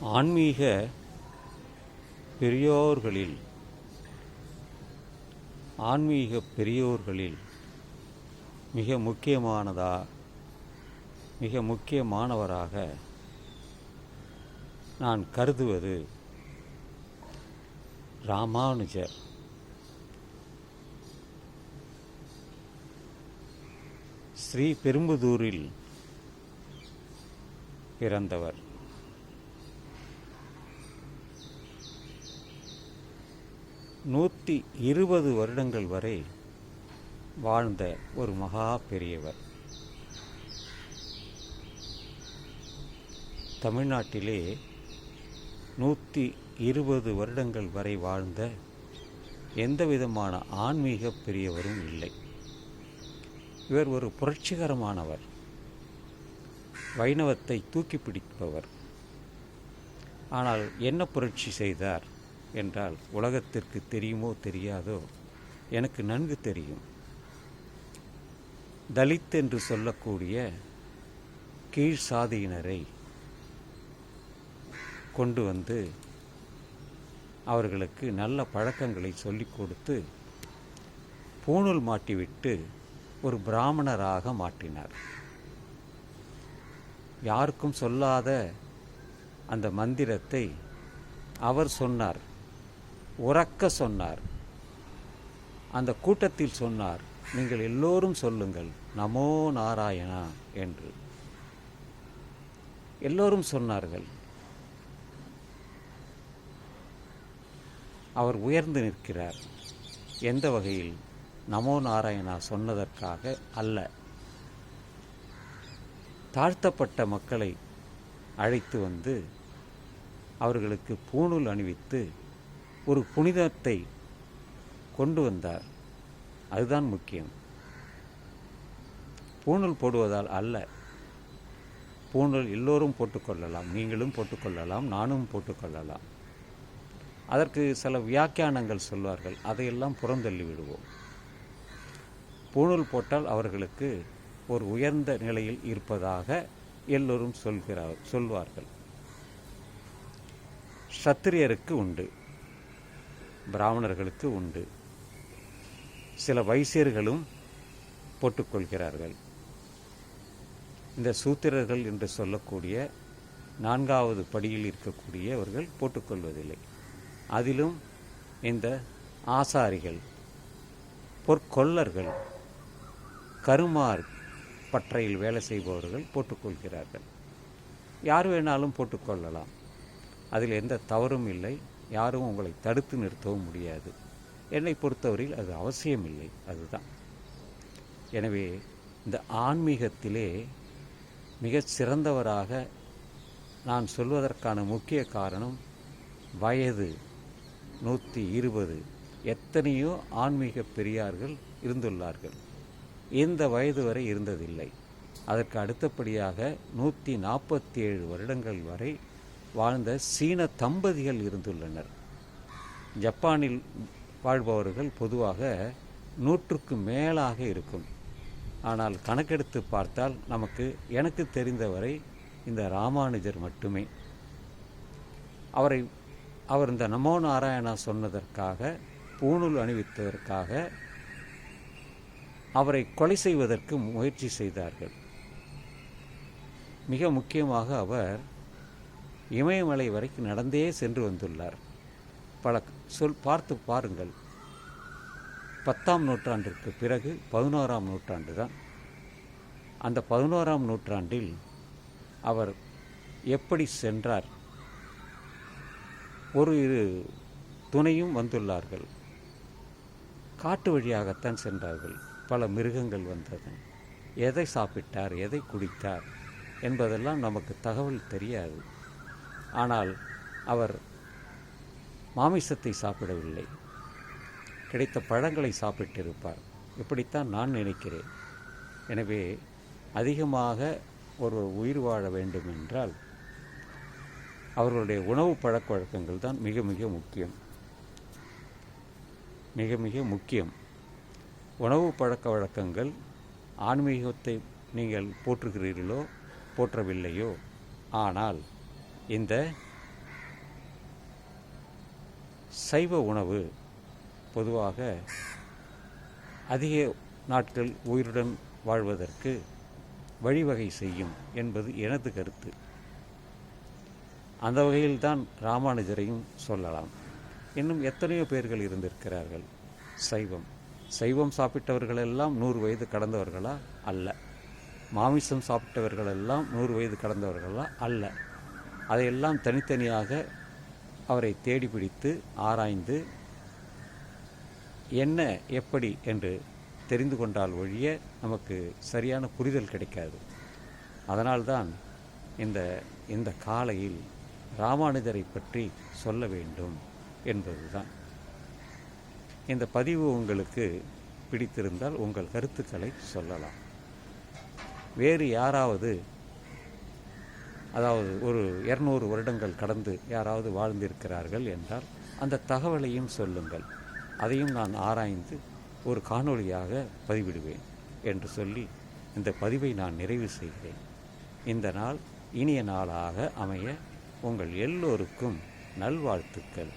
ஆன்மீக பெரியோர்களில் ஆன்மீக பெரியோர்களில் மிக முக்கியமானதா மிக முக்கியமானவராக நான் கருதுவது ராமானுஜர். ஸ்ரீ பெரும்புதூரில் பிறந்தவர். நூற்றி இருபது வருடங்கள் வரை வாழ்ந்த ஒரு மகா பெரியவர். தமிழ்நாட்டிலே நூற்றி இருபது வருடங்கள் வரை வாழ்ந்த எந்த விதமான ஆன்மீக பெரியவரும் இல்லை. இவர் ஒரு புரட்சிகரமானவர். வைணவத்தை தூக்கி பிடிப்பவர். ஆனால் என்ன புரட்சி செய்தார்? என்றால் உலகத்திற்கு தெரியுமோ தெரியாதோ எனக்கு நன்கு தெரியும். தலித் என்று சொல்லக்கூடிய கீழ் சாதியினரை கொண்டு வந்து அவர்களுக்கு நல்ல பழக்கங்களை சொல்லிக் கொடுத்து பூணூல் மாட்டிவிட்டு ஒரு பிராமணராக மாற்றினார். யாருக்கும் சொல்லாத அந்த மந்திரத்தை அவர் சொன்னார். உறக்க சொன்னார். அந்த கூட்டத்தில் சொன்னார் நீங்கள் எல்லோரும் சொல்லுங்கள் நமோ நாராயணா என்று. எல்லோரும் சொன்னார்கள். அவர் உயர்ந்து நிற்கிறார். எந்த வகையில்? நமோ நாராயணா சொன்னதற்காக அல்ல. தாழ்த்தப்பட்ட மக்களை அழைத்து வந்து அவர்களுக்கு பூணூல் அணிவித்து ஒரு புனிதத்தை கொண்டு வந்தார். அதுதான் முக்கியம். பூணூல் போடுவதால் அல்ல. பூணல் எல்லோரும் போட்டுக்கொள்ளலாம். நீங்களும் போட்டுக்கொள்ளலாம். நானும் போட்டுக்கொள்ளலாம். அதற்கு சில வியாக்கியானங்கள் சொல்வார்கள். அதையெல்லாம் புறந்தள்ளி விடுவோம். பூணூல் போட்டால் அவர்களுக்கு ஒரு உயர்ந்த நிலையில் இருப்பதாக எல்லோரும் சொல்கிறார் சொல்வார்கள். சத்திரியருக்கு உண்டு. பிராமணர்களுக்கு உண்டு. சில வைசியர்களும் போட்டுக்கொள்கிறார்கள். இந்த சூத்திரர்கள் என்று சொல்லக்கூடிய நான்காவது படியில் இருக்கக்கூடியவர்கள் போட்டுக்கொள்வதில்லை. அதிலும் இந்த ஆசாரிகள் பொற்கொல்லர்கள் கருமார் பற்றையில் வேலை செய்பவர்கள் போட்டுக்கொள்கிறார்கள். யார் வேணாலும் போட்டுக்கொள்ளலாம். அதில் எந்த தவறும் இல்லை. யாரும் உங்களை தடுத்து நிறுத்தவும் முடியாது. என்னை பொறுத்தவரையில் அது அவசியமில்லை. அதுதான். எனவே இந்த ஆன்மீகத்திலே மிகச் சிறந்தவராக நான் சொல்வதற்கான முக்கிய காரணம் வயது நூற்றி இருபது. எத்தனையோ ஆன்மீக பெரியார்கள் இருந்துள்ளார்கள். இந்த வயது வரை இருந்ததில்லை. அதற்கு அடுத்தபடியாக நூற்றி நாற்பத்தி ஏழு வருடங்கள் வரை வாழ்ந்த சீன தம்பதிகள் இருந்துள்ளனர். ஜப்பானில் வாழ்பவர்கள் பொதுவாக நூற்றுக்கு மேலாக இருக்கும். ஆனால் கணக்கெடுத்து பார்த்தால் நமக்கு எனக்கு தெரிந்தவரை இந்த ராமானுஜர் மட்டுமே. அவரை அவர் இந்த நமோ நாராயணா சொன்னதற்காக பூணூல் அணிவித்ததற்காக அவரை கொலை செய்வதற்கு முயற்சி செய்தார்கள். மிக முக்கியமாக அவர் இமயமலை வரைக்கும் நடந்தே சென்று வந்துள்ளார். பல சொல் பார்த்து பாருங்கள். பத்தாம் நூற்றாண்டிற்கு பிறகு பதினோராம் நூற்றாண்டு தான் அந்த பதினோராம் நூற்றாண்டில் அவர் எப்படி சென்றார்? ஒரு இரு துணையும் வந்துள்ளார்கள். காட்டு வழியாகத்தான் சென்றார்கள். பல மிருகங்கள் வந்தது. எதை சாப்பிட்டார்? எதை குடித்தார்? என்பதெல்லாம் நமக்கு தகவல் தெரியாது. ஆனால் அவர் மாமிசத்தை சாப்பிடவில்லை. கிடைத்த பழங்களை சாப்பிட்டிருப்பார். இப்படித்தான் நான் நினைக்கிறேன். எனவே அதிகமாக ஒரு உயிர் வாழ வேண்டும் என்றால் அவர்களுடைய உணவு பழக்க வழக்கங்கள் தான் மிக மிக முக்கியம். மிக மிக முக்கியம். உணவு பழக்க வழக்கங்கள் ஆன்மீகத்தை நீங்கள் போற்றுகிறீர்களோ போற்றவில்லையோ ஆனால் இந்த சைவ உணவு பொதுவாக அதிக நாட்கள் உயிருடன் வாழ்வதற்கு வழிவகை செய்யும் என்பது எனது கருத்து. அந்த வகையில்தான் ராமானுஜரையும் சொல்லலாம். இன்னும் எத்தனையோ பேர்கள் இருந்திருக்கிறார்கள். சைவம். சைவம் சாப்பிட்டவர்கள் எல்லாம் நூறு வயது கடந்தவர்களா? அல்ல. மாமிசம் சாப்பிட்டவர்கள் எல்லாம் நூறு வயது கடந்தவர்களா? அல்ல. அதையெல்லாம் தனித்தனியாக அவரை தேடி பிடித்து ஆராய்ந்து என்ன எப்படி என்று தெரிந்து கொண்டால் ஒழிய நமக்கு சரியான புரிதல் கிடைக்காது. அதனால்தான் இந்த இந்த காலையில் ராமானுஜரை பற்றி சொல்ல வேண்டும் என்பதுதான். இந்த பதிவு உங்களுக்கு பிடித்திருந்தால் உங்கள் கருத்துக்களை சொல்லலாம். வேறு யாராவது அதாவது ஒரு இரநூறு வருடங்கள் கடந்து யாராவது வாழ்ந்திருக்கிறார்கள் என்றால் அந்த தகவலையும் சொல்லுங்கள். அதையும் நான் ஆராய்ந்து ஒரு காணொளியாக பதிவிடுவேன் என்று சொல்லி இந்த பதிவை நான் நிறைவு செய்கிறேன். இந்த நாள் இனிய நாளாக அமைய உங்கள் எல்லோருக்கும் நல்வாழ்த்துக்கள்.